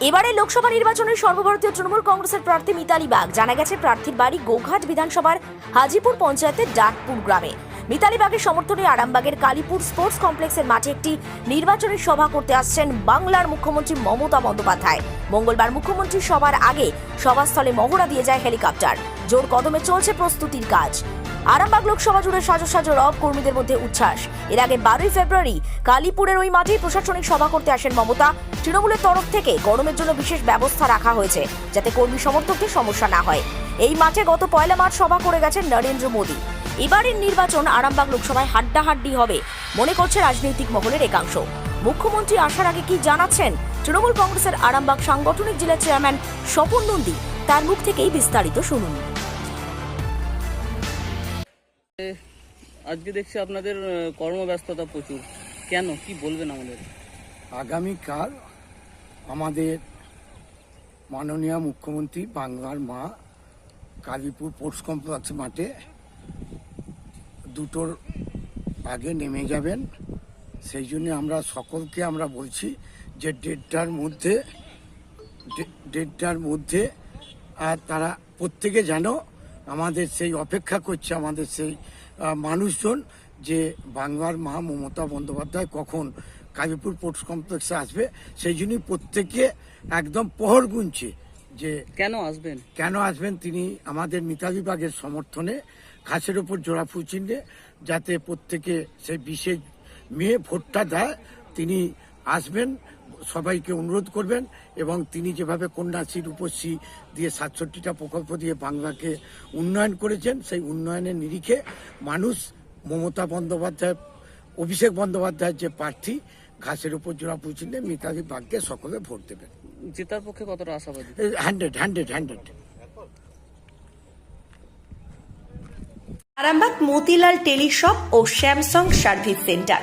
এবারে লোকসভা নির্বাচনের সর্বভারতীয় তৃণমূল কংগ্রেসের প্রার্থী মিতালি বাগ। জানা গেছে প্রার্থীর বাড়ি গোঘাট বিধানসভার হাজিপুর পঞ্চায়েতের ডাকপুর গ্রামে। মিতালি বাগের সমর্থনে আরামবাগের কালীপুর স্পোর্টস কমপ্লেক্সের মাঠে একটি নির্বাচনী সভা করতে আসছেন বাংলার মুখ্যমন্ত্রী মমতা বন্দ্যোপাধ্যায়। মঙ্গলবার মুখ্যমন্ত্রী সভার আগে সভাস্থলে মহড়া দিয়ে যায় হেলিকপ্টার। জোর কদমে চলছে প্রস্তুতির কাজ। আরামবাগ লোকসভা জুড়ে সাজো সাজো রব কর্মীদের মধ্যে উচ্ছ্বাস। এর আগে বারোই ফেব্রুয়ারি কালীপুরের ওই মাঠে প্রশাসনিক সভা করতে আসেন মমতা। তৃণমূলের তরফ থেকে গরমের জন্য বিশেষ ব্যবস্থা রাখা হয়েছে, যাতে কর্মী সমর্থকদের সমস্যা না হয়। এই মাঠে গত পয়লা মার্চ সভা করে গেছেন নরেন্দ্র মোদী। এবারের নির্বাচন আরামবাগ লোকসভায় হাড্ডাহাড্ডি হবে, মনে করছে রাজনৈতিক মহলের একাংশ। মুখ্যমন্ত্রী আসার আগে কি জানাচ্ছেন? তৃণমূল কংগ্রেসের আরামবাগ সাংগঠনিক জেলা চেয়ারম্যান স্বপন নন্দী, তার মুখ থেকেই বিস্তারিত শুনুন। আজকে দেখছি আপনাদের কর্মব্যস্ততা প্রচুর। কেন? কি বলবেন আমাদের? আগামীকাল আমাদের মাননীয় মুখ্যমন্ত্রী বাংলার মা কালীপুর পোস্ট কমপ্লেক্স মাঠে দুটোর আগে নেমে যাবেন। সেই জন্য আমরা সকলকে আমরা বলছি যে দেড়টার মধ্যে দেড়টার মধ্যে, আর তারা প্রত্যেকে যেন আমাদের সেই অপেক্ষা করছে আমাদের সেই মানুষজন যে বাংলার মা মমতা বন্দ্যোপাধ্যায় কখন কালীপুর পোর্টস কমপ্লেক্সে আসবে সেই জন্যই প্রত্যেকে একদম পহর গুনছে যে কেন আসবেন? কেন আসবেন তিনি আমাদের মিতালি বাগের সমর্থনে ঘাসের ওপর জোড়া ফুচিনে যাতে প্রত্যেকে সেই বিশেষ মেয়ে ভোটটা দেয় তিনি আসবেন সবাইকে অনুরোধ করবেন এবং তিনি যেভাবে কন্যাশ্রী রূপশ্রী দিয়ে সাতষট্টিটা প্রকল্প দিয়ে বাংলাকে উন্নয়ন করেছেন সেই উন্নয়নের নিরিখে মানুষ মমতা বন্দ্যোপাধ্যায় অভিষেক বন্দ্যোপাধ্যায়ের যে প্রার্থী ঘাসের উপর জোড়া পুচিনে মিতালি বাগকে সকলে ভোট দেবেন। জেতার পক্ষে কতটা আশাবাদী? Hundred hundred hundred. Arambagh Motilal Teleshop ও স্যামসাং সার্ভিস সেন্টার।